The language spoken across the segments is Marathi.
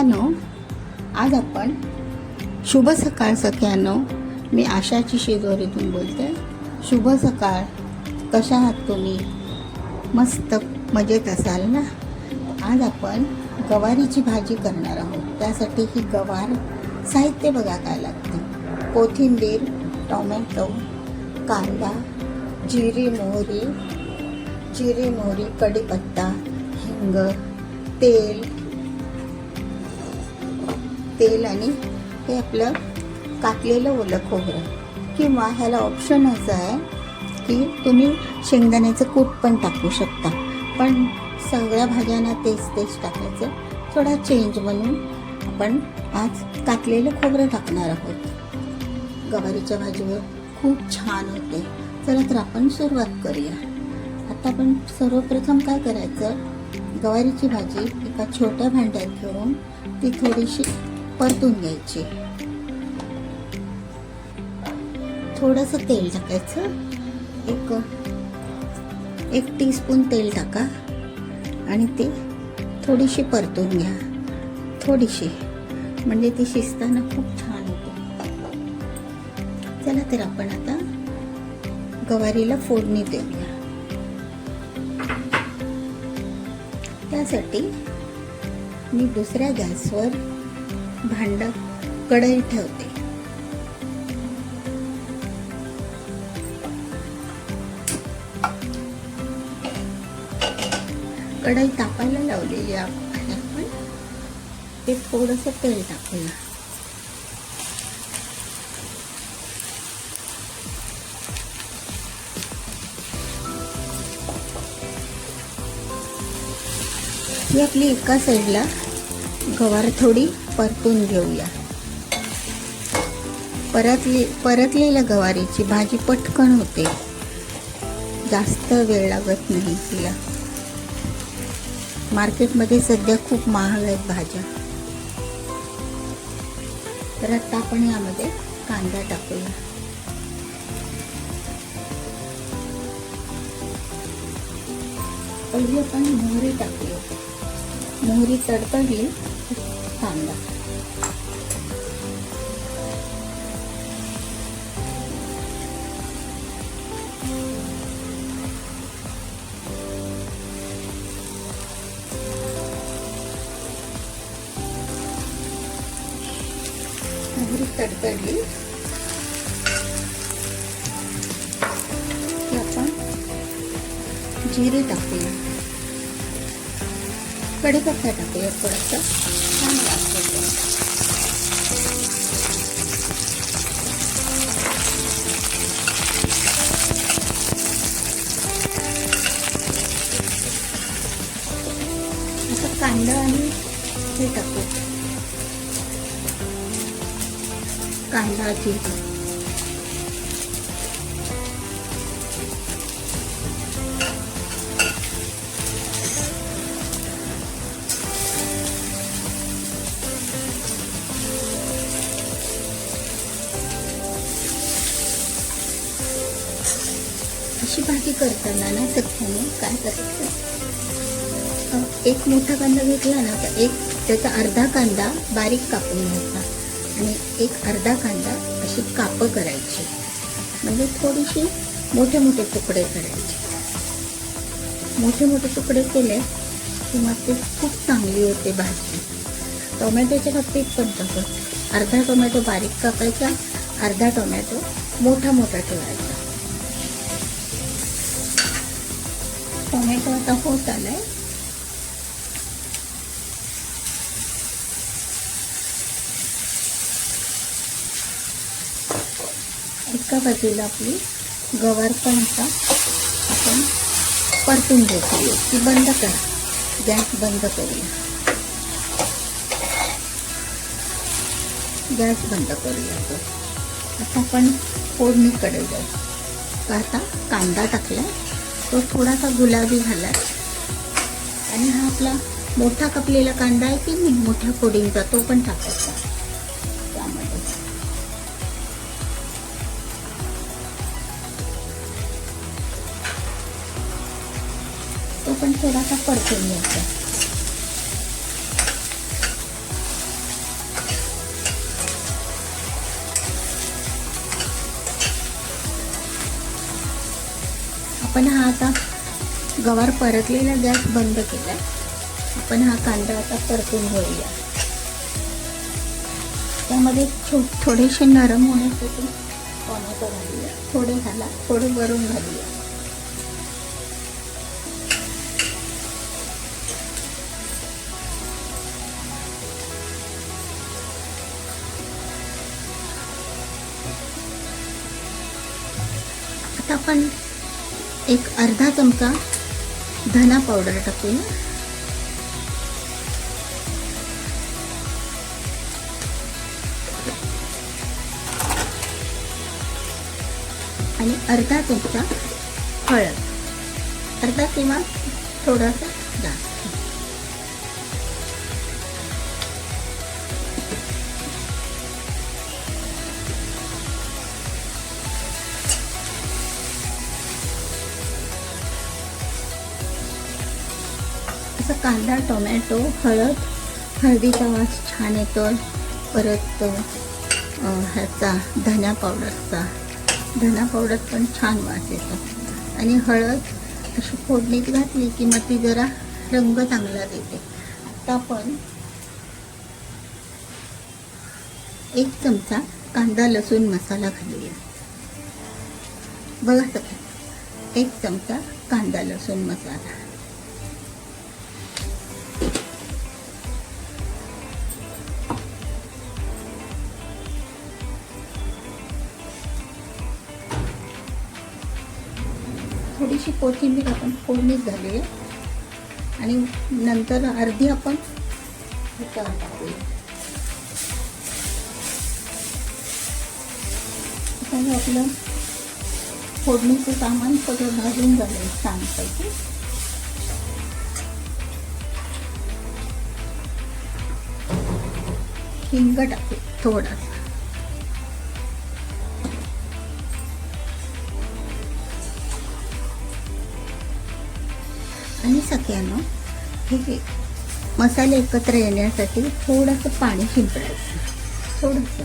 सख्यानो आज आपण शुभ सकाळ सख्यानो मी आशाची शिजोरीतून बोलते. शुभ सकाळ. कशा आहात तुम्ही? मस्त मजेत असाल ना? आज आपण गवारीची भाजी करणार आहोत. त्यासाठी ही गवार साहित्य बघा काय लागते. कोथिंबीर टोमॅटो कांदा जिरी मोहरी जिरी मोहरी कढीपत्ता हिंग तेल तेल आणि हे आपलं कापलेलं ओलं खोबरं. किंवा ह्याला ऑप्शन असं आहे की तुम्ही शेंगदाण्याचं कूट पण टाकू शकता. पण सगळ्या भाज्यांना तेच तेच टाकायचं. थोडा चेंज म्हणून आपण आज कापलेलं खोबरं टाकणार आहोत. गवारीच्या भाजीवर खूप छान होते. चला तर आपण सुरुवात करूया. आता आपण सर्वप्रथम काय करायचं? गवारीची भाजी एका छोट्या भांड्यात घेऊन ती थोडीशी परतून घ्यायची. थोडंसं तेल टाकायचं. एक एक टीस्पून तेल टाका. आणि ते थोडीशी परतून घ्या. थोडीशी. म्हणजे ती शिजताना खूप छान होते. चला तर आपण आता गवारीला फोडणी देऊया. त्यासाठी मी दुसऱ्या गॅसवर भांड कढई ठेवते. कढई तापायला लावलेली आपण. ते थोडंसं तेल टाकूया ही आपली एका साईडला गवार थोडी परतून घेऊया. परतली परतलेल्या गवारीची भाजी पटकन होते. जास्त वेळ लागत नाही तिला. मार्केटमध्ये सध्या खूप महाग आहेत भाज्या. तर आता आपण यामध्ये कांदा टाकूया. पहिली आपण मोहरी टाकूया. मोहरी तडतडली. कांदा मोहरी तडतडली. की आपण जिरे टाकूया. कढीपत्ता टाकूया थोडासा. भाजी अशी भाजी करताना ना सख्याने काय करायचं? एक मोठा कांदा घेतला ना तर एक त्याचा अर्धा कांदा बारीक कापून घ्यायचा. आणि एक अर्धा कांदा अशी कापं करायची. म्हणजे थोडीशी मोठे मोठे तुकडे करायचे. मोठे मोठे तुकडे केले की मग ते खूप चांगली होते भाजी. टोमॅटोच्या बाबतीत पण तसं. अर्धा टोमॅटो बारीक कापायचा अर्धा टोमॅटो मोठा मोठा ठेवायचा. टोमॅटो आता होत आलाय. एका बाजूला आपली गवार पण आता आपण परतून घेतली. ती बंद करा. गॅस बंद करूया. गॅस बंद करूया तो आता आपण फोडणीकडे जाऊ. आता कांदा टाकला तो थोडासा गुलाबी झाला आणि हा आपला मोठा कपलेला कांदा आहे की नाही? मोठ्या फोडींचा तो पण टाकायचा. आपण थोडासा परतून घ्यायचा. आपण हा आता गवार परतलेला गॅस बंद केला. आपण हा कांदा आता परतून घेऊया. त्यामध्ये छो थोडेसे नरम होण्यासाठी टोमॅटो घालूया. थोडे घाला थोडे वरून घालूया. आता आपण एक अर्धा चमचा धना पावडर टाकूया आणि अर्धा चमचा हळद. अर्धा किंवा थोडासा जास्त कांदा टोमॅटो हळद हळदीचा वास छान येतो. परत ह्याचा धना पावडरचा. धना पावडर पण छान वास येतो. आणि हळद अशी फोडणीत घातली की मग ती जरा रंग चांगला देते. आता आपण एक चमचा कांदा लसूण मसाला घालूया. बघा सगळं एक चमचा कांदा लसूण मसाला. थोडीशी कोथिंबीर आपण फोडणीच झाली आणि नंतर अर्धी आपण ह्याच्यावर टाकूया. आपलं फोडणीचं सामान सगळं भाजून झालं छानपैकी. हिंग टाकू थोडासा. आणि सगळ्यांना हे जे मसाले एकत्र येण्यासाठी थोडंसं पाणी शिंपडायचं. थोडंसं.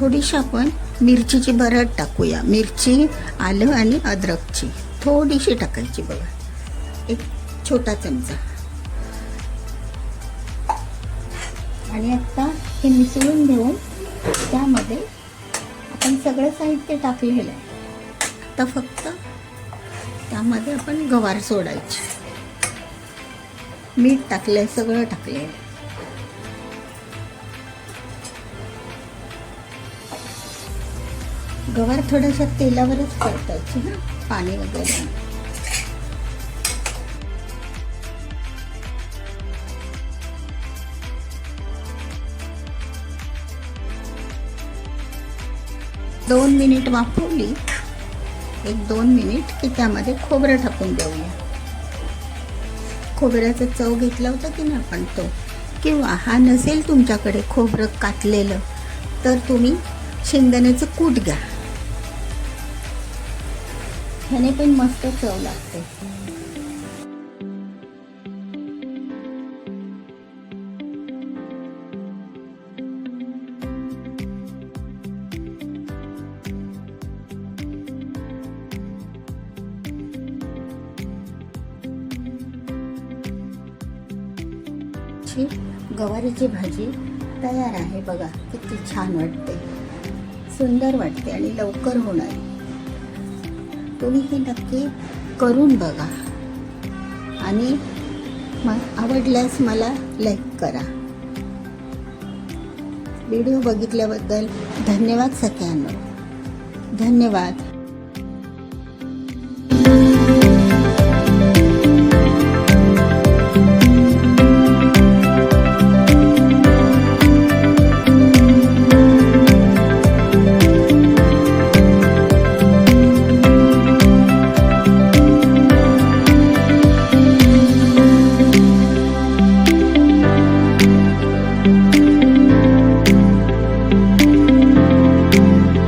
थोडीशी आपण मिरचीची भरड टाकूया. मिरची आलं आणि अद्रकची. थोडीशी टाकायची बघा. एक छोटा चमचा. आणि आता हे मिसळून घेऊन त्यामध्ये आपण सगळं साहित्य टाकलेलं आहे. आता फक्त त्यामध्ये आपण गवार सोडायची. मीठ टाकलंय सगळं टाकलेलं आहे गवार थोड्याशा तेलावरच परतायची ना पाणी वगैरे. दोन मिनिट वाफवली एक दोन मिनिट की त्यामध्ये खोबरं टाकून देऊया. खोबऱ्याचा चव घेतला होता की नाही आपण तो? किंवा हा नसेल तुमच्याकडे खोबरं कातलेलं तर तुम्ही शेंगदाण्याचं कूट घ्या. ह्याने पण मस्त चव लागते. अशी गवारीची भाजी तयार आहे बघा किती छान वाटते. सुंदर वाटते आणि लवकर होणार. तुम्ही हे नक्की करून बघा. आणि मग आवडल्यास मला लाईक करा. व्हिडिओ बघितल्याबद्दल धन्यवाद सगळ्यांना. धन्यवाद.